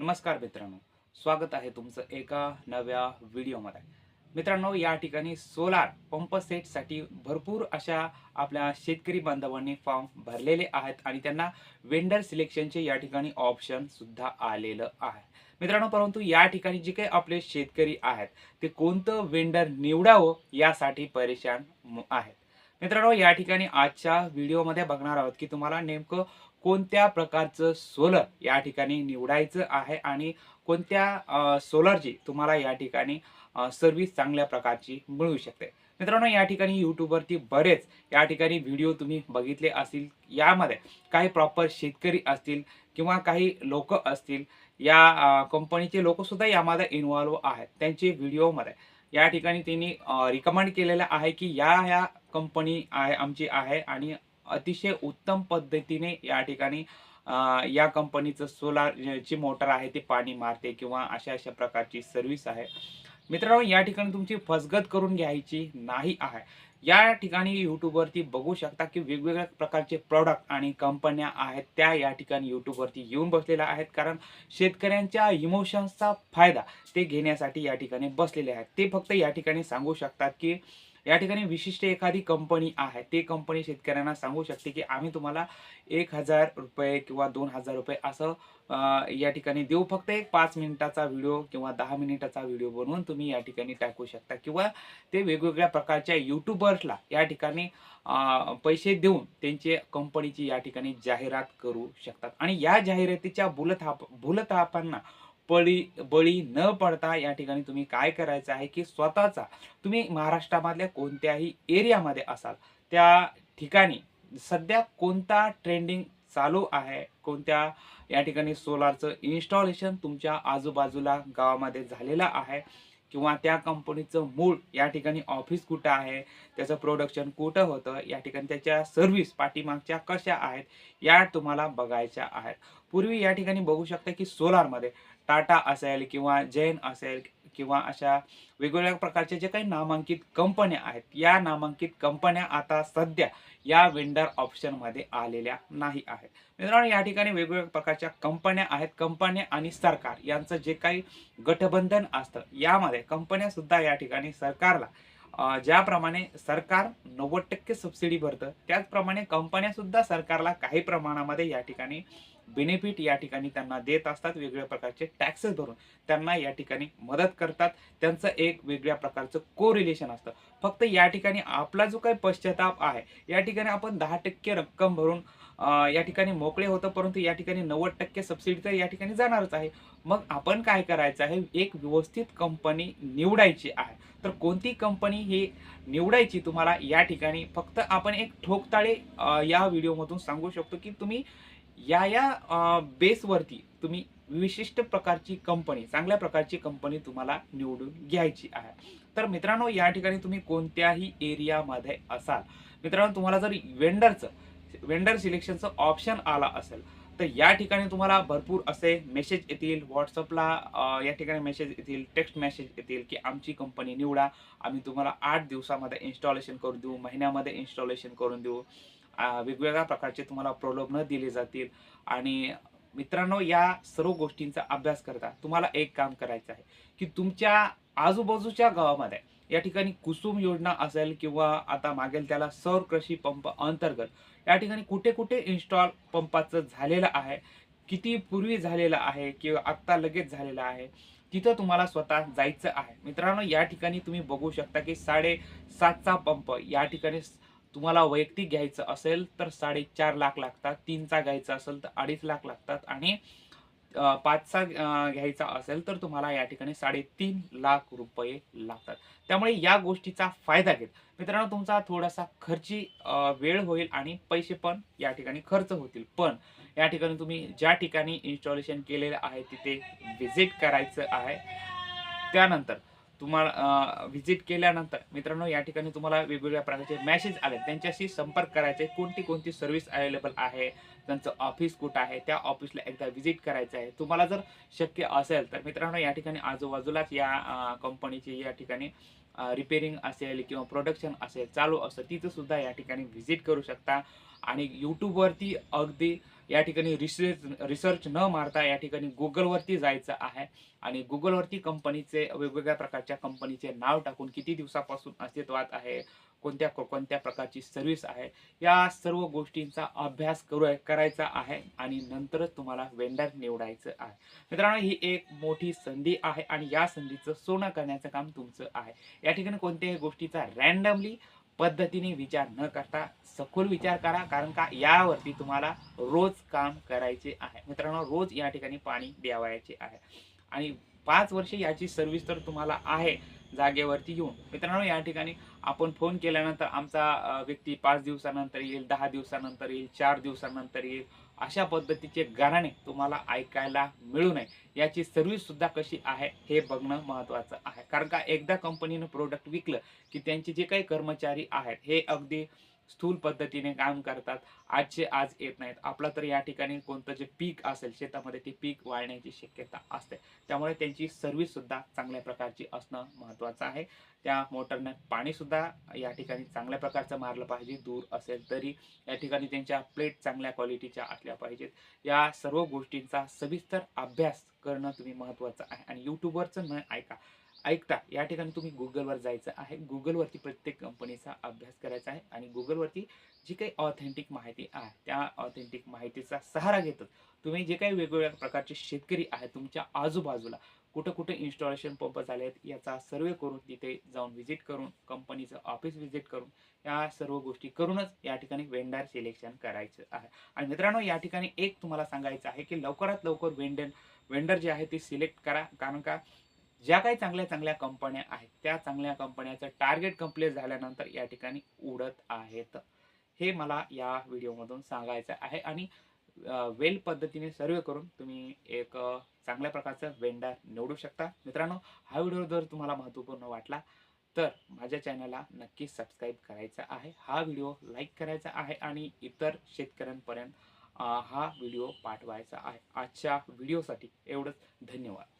नमस्कार मित्रांनो स्वागत आहे तुमचं एका नव्या व्हिडिओमध्ये. मित्रांनो या ठिकाणी सोलार पंप सेटसाठी भरपूर अशा आपल्या शेतकरी बांधवांनी फॉर्म भरलेले आहेत आणि त्यांना वेंडर सिलेक्शनचे या ठिकाणी ऑप्शन सुद्धा आलेलं आहे. मित्रांनो परंतु या ठिकाणी जे काही आपले शेतकरी आहेत ते कोणतं वेंडर निवडावं यासाठी परेशान आहेत. मित्रांनो या ठिकाणी आजच्या व्हिडिओमध्ये बघणार आहोत की तुम्हाला नेमकं कोणत्या प्रकारचं सोलर या ठिकाणी निवडायचं आहे आणि कोणत्या सोलरची तुम्हाला या ठिकाणी सर्व्हिस चांगल्या प्रकारची मिळू शकते. मित्रांनो या ठिकाणी यूट्यूबवरती बरेच या ठिकाणी व्हिडिओ तुम्ही बघितले असतील यामध्ये काही प्रॉपर शेतकरी असतील किंवा काही लोक असतील या कंपनीचे लोकसुद्धा यामध्ये इन्व्हॉल्व आहेत. त्यांचे व्हिडिओमध्ये या ठिकाणी त्यांनी रिकमेंड केलेलं आहे की या ह्या कंपनी आहे आमची आहे आणि अतिशय उत्तम पद्धतीने या ठिकाणी या कंपनीचं सोलार जी मोटर आहे ती पाणी मारते किंवा अशा अशा प्रकारची सर्व्हिस आहे. मित्रांनो या ठिकाणी तुमची फसगत करून घ्यायची नाही आहे. या ठिकाणी यूट्यूबवरती बघू शकता की वेगवेगळ्या प्रकारचे प्रॉडक्ट आणि कंपन्या आहेत त्या या ठिकाणी यूट्यूबवरती येऊन बसलेल्या आहेत. कारण शेतकऱ्यांच्या इमोशन्सचा फायदा ते घेण्यासाठी या ठिकाणी बसलेले आहेत. ते फक्त या ठिकाणी सांगू शकतात की या ठिकाणी विशिष्ट एखादी कंपनी आहे. ते कंपनी शेतकऱ्यांना सांगू शकते की आम्ही तुम्हाला एक हजार रुपये किंवा दोन हजार रुपये असं या ठिकाणी देऊ. फक्त एक पाच मिनिटाचा व्हिडिओ किंवा दहा मिनिटाचा व्हिडिओ बनवून तुम्ही या ठिकाणी टाकू शकता. किंवा ते वेगवेगळ्या प्रकारच्या युट्यूबर्सला या ठिकाणी पैसे देऊन त्यांचे कंपनीची या ठिकाणी जाहिरात करू शकतात. आणि या जाहिरातीच्या भूलथाप भूलथापांना बळी बळी न पडता या ठिकाणी तुम्ही काय करायचं आहे की स्वतःचा तुम्ही महाराष्ट्रामधल्या कोणत्याही एरियामध्ये असाल त्या ठिकाणी सध्या कोणता ट्रेंडिंग चालू आहे? कोणत्या या ठिकाणी सोलारचं इन्स्टॉलेशन तुमच्या आजूबाजूला गावामध्ये झालेलं आहे? किंवा त्या कंपनीचं मूळ या ठिकाणी ऑफिस कुठं आहे? त्याचं प्रोडक्शन कुठं होतं? या ठिकाणी त्याच्या सर्व्हिस पाठीमागच्या कशा आहेत? या तुम्हाला बघायच्या आहेत. पूर्वी या ठिकाणी बघू शकता की सोलारमध्ये टाटा असेल किंवा जैन असेल किंवा अशा वेगवेगळ्या प्रकारचे जे काही नामांकित कंपन्या आहेत या नामांकित कंपन्या आता सध्या या विंडर ऑप्शनमध्ये आलेल्या नाही आहेत. मित्रांनो या ठिकाणी वेगवेगळ्या प्रकारच्या कंपन्या आहेत. कंपन्या आणि सरकार यांचं जे काही गठबंधन असतं यामध्ये कंपन्या सुद्धा या ठिकाणी सरकारला ज्याप्रमाणे सरकार नव्वद टक्के सबसिडी भरतं त्याचप्रमाणे कंपन्या सुद्धा सरकारला काही प्रमाणामध्ये या ठिकाणी बेनिफिट या ठिकाणी त्यांना देत असतात वेगळ्या प्रकारचे टॅक्सेस भरून. त्यांना या ठिकाणी मदत करतात. त्यांचं एक वेगळ्या प्रकारचं को रिलेशन असतं. फक्त या ठिकाणी आपला जो काही पश्चाताप आहे या ठिकाणी आपण दहा टक्के रक्कम भरून या ठिकाणी मोकळे होतं परंतु या ठिकाणी नव्वद टक्के सबसिडी तर या ठिकाणी जाणारच आहे. मग आपण काय करायचं आहे? एक व्यवस्थित कंपनी निवडायची आहे. तर कोणती कंपनी ही निवडायची तुम्हाला या ठिकाणी? फक्त आपण एक ठोकताळे या व्हिडिओमधून सांगू शकतो की तुम्ही या या बेसवरती तुम्ही विशिष्ट प्रकारची कंपनी चांगल्या प्रकारची कंपनी तुम्हाला निवडून घ्यायची आहे. तर मित्रांनो या ठिकाणी तुम्ही कोणत्याही एरियामध्ये असाल. मित्रांनो तुम्हाला जर वेंडरचं वेंडर सिलेक्शनचं ऑप्शन आला असेल तर या ठिकाणी तुम्हाला भरपूर असे मेसेज येतील. व्हॉट्सअपला या ठिकाणी मेसेज येतील टेक्स्ट मेसेज येतील की आमची कंपनी निवडा. आम्ही तुम्हाला आठ दिवसामध्ये इन्स्टॉलेशन करून देऊ महिन्यामध्ये इन्स्टॉलेशन करून देऊ. वेगवेगळ्या प्रकारचे तुम्हाला प्रलोभनं दिले जातील. आणि मित्रांनो या सर्व गोष्टींचा अभ्यास करता तुम्हाला एक काम करायचं आहे की तुमच्या आजूबाजूच्या गावामध्ये या ठिकाणी कुसुम योजना असेल किंवा आता मागेल त्याला सौर कृषी पंप अंतर्गत या ठिकाणी कुठे कुठे इन्स्टॉल पंपाचं झालेलं आहे किती पूर्वी झालेलं आहे किंवा आत्ता लगेच झालेलं आहे तिथं तुम्हाला स्वतः जायचं आहे. मित्रांनो या ठिकाणी तुम्ही बघू शकता की साडे सातचा पंप या ठिकाणी तुम्हाला वैयक्तिक घ्यायचं असेल तर साडेचार लाख लागतात तीनचा घ्यायचा असेल तर अडीच लाख लागतात आणि पाचचा घ्यायचा असेल तर तुम्हाला या ठिकाणी साडेतीन लाख रुपये लागतात. त्यामुळे या गोष्टीचा फायदा घेत. मित्रांनो तुमचा थोडासा खर्ची वेळ होईल आणि पैसे पण या ठिकाणी खर्च होतील. पण या ठिकाणी तुम्ही ज्या ठिकाणी इन्स्टॉलेशन केलेलं आहे तिथे व्हिजिट करायचं आहे. त्यानंतर तुम्हाला व्हिजिट केल्यानंतर मित्रांनो या ठिकाणी तुम्हाला वेगवेगळ्या प्रकारचे मॅसेज आले. त्यांच्याशी संपर्क करायचे. कोणती कोणती सर्व्हिस अवेलेबल आहे? त्यांचं ऑफिस कुठं आहे त्या ऑफिसला एकदा व्हिजिट करायचं आहे तुम्हाला जर शक्य असेल तर मित्रांनो या ठिकाणी आजूबाजूलाच या कंपनीची या ठिकाणी रिपेरिंग असेल किंवा प्रोडक्शन असेल चालू असेल तिथं सुद्धा या ठिकाणी व्हिजिट करू शकता. आणि यूट्यूबवरती अगदी या ठिकाणी रिसर्च रिसर्च न मारता या ठिकाणी गुगलवरती जायचं आहे. आणि गुगलवरती कंपनीचे वेगवेगळ्या प्रकारच्या कंपनीचे नाव टाकून किती दिवसापासून अस्तित्वात आहे कोणत्या कोणत्या प्रकारची सर्व्हिस आहे या सर्व गोष्टींचा अभ्यास करू करायचा आहे आणि नंतरच तुम्हाला वेंडर निवडायचं आहे. मित्रांनो ही एक मोठी संधी आहे आणि या संधीचं सोनं करण्याचं काम तुमचं आहे. या ठिकाणी कोणत्याही गोष्टीचा रॅन्डमली पद्धतीने विचार न करता सखोल विचार करा कारण का यावरती तुम्हाला रोज काम करायचे आहे. मित्रांनो रोज या ठिकाणी पाणी द्यावायचे आहे. आणि पाच वर्षे याची सर्व्हिस तर तुम्हाला आहे जागेवरती येऊन. मित्रांनो या ठिकाणी आपण फोन केल्यानंतर आमचा व्यक्ती पाच दिवसानंतर येईल दहा दिवसानंतर येईल चार दिवसानंतर येईल अशा पद्धतीचे गाणे तुम्हाला ऐकायला मिळू नये. याची सर्व्हिस सुद्धा कशी आहे हे बघणं महत्त्वाचं आहे. कारण का एकदा कंपनीनं प्रोडक्ट विकलं की त्यांचे जे काही कर्मचारी आहेत हे अगदी स्थूल पद्धतीने काम करतात. आजचे आज येत नाहीत. आपलं तर या ठिकाणी कोणतं जे पीक असेल शेतामध्ये ते पीक वाळण्याची शक्यता असते. त्यामुळे त्यांची सर्व्हिससुद्धा चांगल्या प्रकारची असणं महत्त्वाचं आहे. त्या मोटरने पाणीसुद्धा या ठिकाणी चांगल्या प्रकारचं मारलं पाहिजे. दूर असेल तरी या ठिकाणी त्यांच्या प्लेट चांगल्या क्वालिटीच्या असल्या पाहिजेत. या सर्व गोष्टींचा सविस्तर अभ्यास करणं तुम्ही महत्त्वाचं आहे. आणि यूट्यूबवरचं न ऐका. ऐकता या ठिकाणी तुम्ही गुगलवर जायचं आहे. गुगलवरती प्रत्येक कंपनीचा अभ्यास करायचा आहे आणि गुगलवरती जी काही ऑथेंटिक माहिती आहे त्या ऑथेंटिक माहितीचा सहारा घेतच तुम्ही जे काही वेगवेगळ्या प्रकारचे शेतकरी आहेत तुमच्या आजूबाजूला कुठं कुठं इन्स्टॉलेशन पंप झाले आहेत याचा सर्वे करून तिथे जाऊन व्हिजिट करून कंपनीचं ऑफिस व्हिजिट करून या सर्व गोष्टी करूनच या ठिकाणी वेंडर सिलेक्शन करायचं आहे. आणि मित्रांनो या ठिकाणी एक तुम्हाला सांगायचं आहे की लवकरात लवकर वेंडर वेंडर जे आहे ते सिलेक्ट करा. कारण का? ज्या काही चांगल्या चांगल्या कंपन्या आहेत त्या चांगल्या कंपन्याचं टार्गेट कंप्लीट झाल्यानंतर या ठिकाणी उडत आहेत. हे मला या व्हिडिओमधून सांगायचं आहे आणि वेल पद्धतीने सर्वे करून तुम्ही एक चांगल्या प्रकारचं वेंडर निवडू शकता. मित्रांनो हा व्हिडिओ जर तुम्हाला महत्त्वपूर्ण वाटला तर माझ्या चॅनलला नक्की सबस्क्राईब करायचा आहे. हा व्हिडिओ लाईक करायचा आहे आणि इतर शेतकऱ्यांपर्यंत हा व्हिडिओ पाठवायचा आहे. आजच्या व्हिडिओसाठी एवढंच. धन्यवाद.